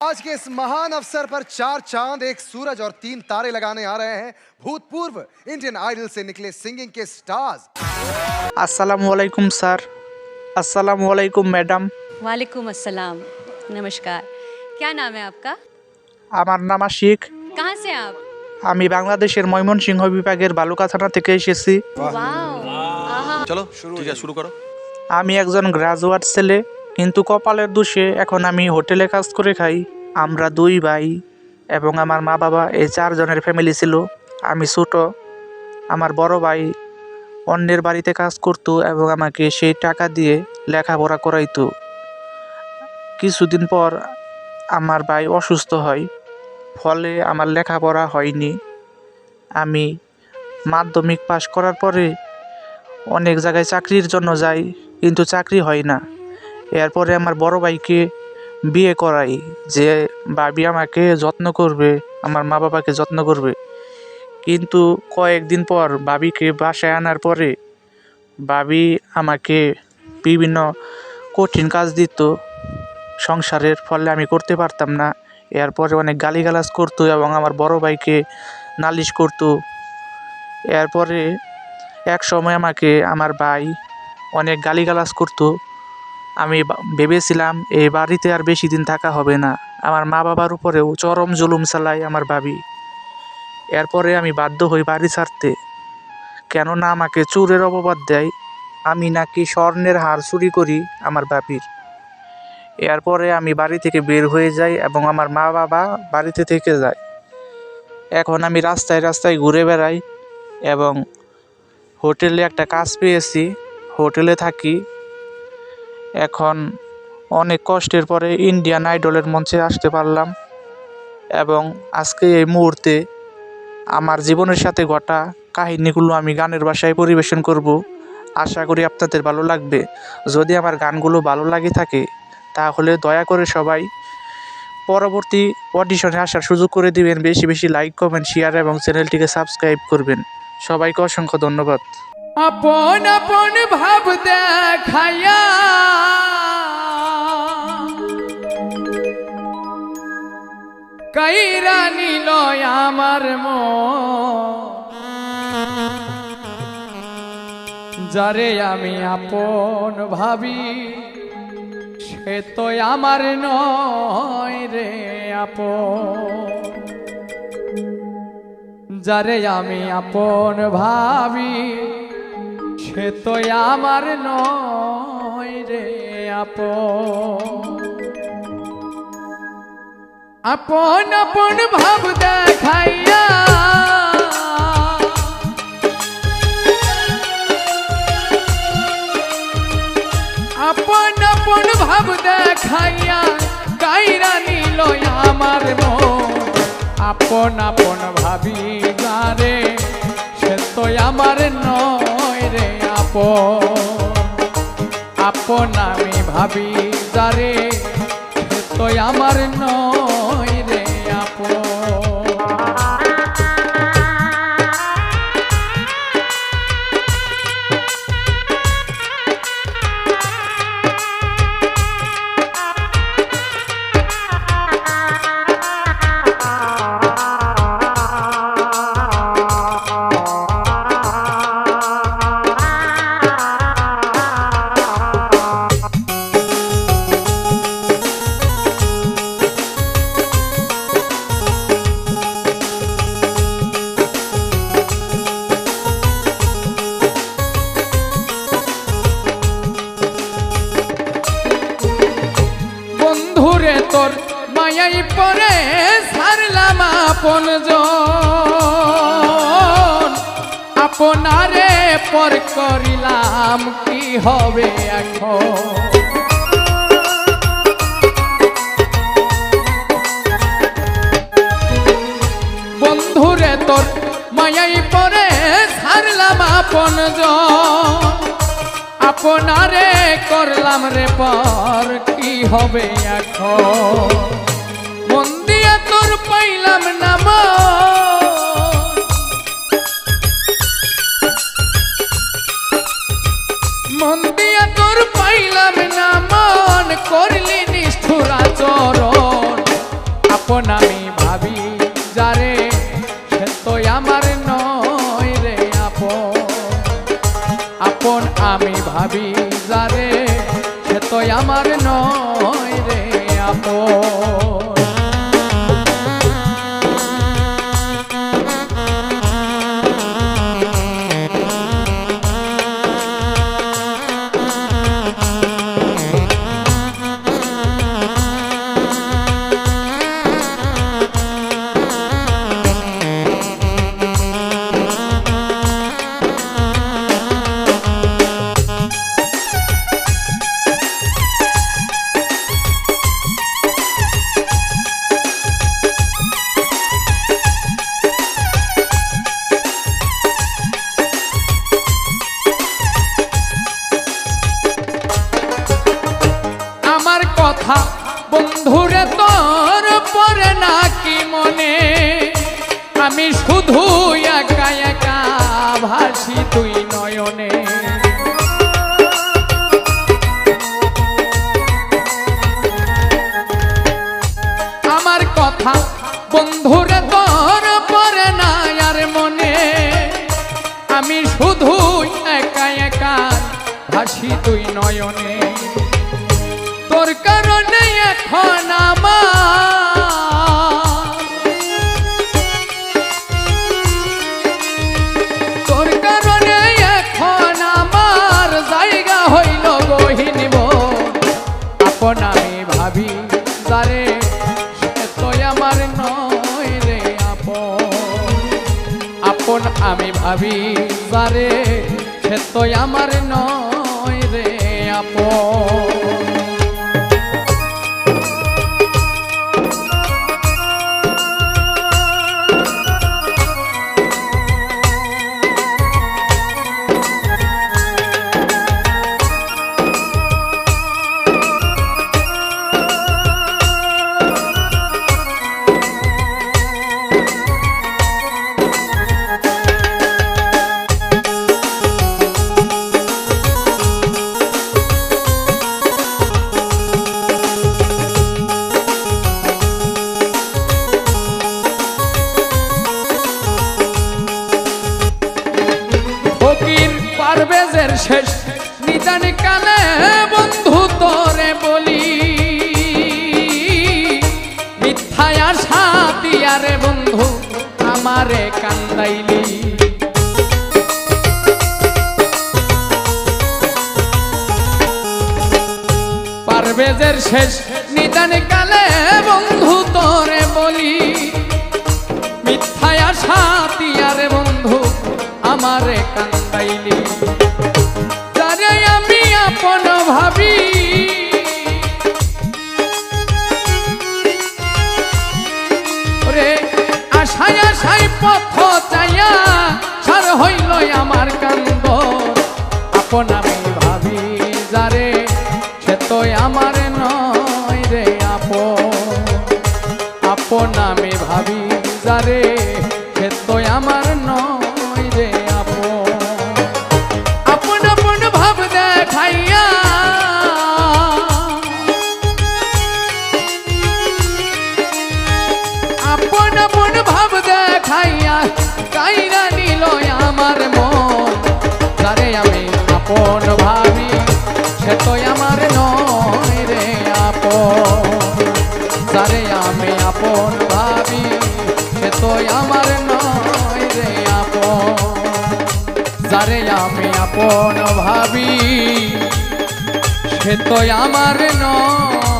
आज के इस महान अवसर पर चार चांद एक सूरज और तीन तारे लगाने आ रहे हैं भूतपूर्व इंडियन आइडल से निकले सिंगिंग के स्टार्स আসসালামু আলাইকুম স্যার আসসালামু আলাইকুম ম্যাডাম वालेकुम अस्सलाम नमस्कार क्या नाम है आपका আমার নাম আশিক कहाँ से हैं आप আমি বাংলাদেশের ময়মনসিংহ বিভাগের বালুকা থানা থেকে এসেছি वाओ आहा চলো ঠিক আছে শুরু করো আমি একজন গ্রাজুয়েট ছেলে কিন্তু কপালের দোষে এখন আমি হোটেলে কাজ করে খাই, আমরা দুই ভাই এবং আমার মা বাবা, এই চারজনের ফ্যামিলি ছিল, আমি ছোট, আমার বড় ভাই অন্যের বাড়িতে কাজ করতো এবং আমাকে সেই টাকা দিয়ে লেখাপড়া করাইতো। কিছুদিন পর আমার ভাই অসুস্থ হয়, ফলে আমার লেখাপড়া হয়নি। আমি মাধ্যমিক পাশ করার পরে অনেক জায়গায় চাকরির জন্য যাই, কিন্তু চাকরি হয় না। এরপরে আমার বড় ভাইকে বিয়ে করাই, যে ভাবি আমাকে যত্ন করবে, আমার মা বাবাকে যত্ন করবে। কিন্তু কয়েকদিন পর ভাবিকে বাসায় আনার পরে ভাবি আমাকে বিভিন্ন কঠিন কাজ দিত। সংসারের ফলে আমি করতে পারতাম না। এরপরে অনেক গালিগালাজ করতো এবং আমার বড় ভাইকে নালিশ করতো। এরপরে এক সময় আমাকে, আমার ভাই অনেক গালিগালাজ করতো। আমি ভেবেছিলাম এই বাড়িতে আর বেশি দিন থাকা হবে না। আমার মা বাবার উপরেও চরম জুলুম চালায় আমার ভাবি। এরপরে আমি বাধ্য হই বাড়ি ছাড়তে। কেননা আমাকে চোরের অপবাদ দেয়, আমি নাকি স্বর্ণের হার চুরি করি আমার বাপির এরপরে আমি বাড়ি থেকে বের হয়ে যাই এবং আমার মা বাবা বাড়িতে থেকে যায়। এখন আমি রাস্তায় রাস্তায় ঘুরে বেড়াই এবং হোটেলে একটা কাজ পেয়েছি। হোটেলে থাকি এখন অনেক কষ্টের পরে ইন্ডিয়ান আইডলের মঞ্চে আসতে পারলাম। এবং আজকে এই মুহূর্তে আমার জীবনের সাথে ঘটা কাহিনীগুলো আমি গানের ভাষায় পরিবেশন করব। আশা করি আপনাদের ভালো লাগবে। যদি আমার গানগুলো ভালো লাগে থাকে, তাহলে দয়া করে সবাই পরবর্তী অডিশনে আসার সুযোগ করে দিবেন। বেশি বেশি লাইক কমেন্ট শেয়ার এবং চ্যানেলটিকে সাবস্ক্রাইব করবেন। সবাইকে অসংখ্য ধন্যবাদ। আপন আপন ভাব দেখাইয়া। কাইরা নিল আমার মন। যারে আমি আপন ভাবি, সে তো আমার নয় রে আপন। যারে আমি আপন ভাবি সে তো আমার নয় রে আপন। আপন আপন ভাব দেখাইয়া। আপন আপন ভাব দেখাইয়া কাইরা নিল আমার মন। আপন আপন ভাবি গারে সে তো আমার নয়। আপন আপন আমি ভাবি যারে তো আমার নয় রে আপন। আপন জন? আপনারে পর করিলাম, কি হবে এখন? বন্ধুরে তোর মায়াই পরে সারলাম আপন আপনারে করলাম রে পর, কি হবে এখন? তোর পাইলাম নাম মন। দিয়া তোর পাইলাম না ভাসি তুই নয়নে। আমার কথা বন্ধুরে তোর পরে না আর মনে। আমি শুধু একা একা ভাসি তুই নয়নে। তোর কারণে এখন আমার আমি সারে সে তো আমার নয় রে আপন। শেষ। নিদান কালে বন্ধু তোরে বলি, মিথ্যায় আশা দিয়ারে বন্ধু আমারে কান্দাইলি। পারবেজের শেষ। নিদান কালে বন্ধু তোরে বলি, মিথ্যায় আশা দিয়ারে বন্ধু আমারে কান্দাইলি। সে তো আমার নয় রে আপন। আপন আমি ভাবি যারে সে তো আমার নয় রে আপন। আপন আপন ভাব দেখাইয়া আপন আপন ভাব দেখাইয়া কাইরা নিল আমার মন। যারে আমি আপন ভাবি সে তো আমার নয় আমার নয় রে আপন। যারে আমি আপন ভাবি সে তো আমার নয়।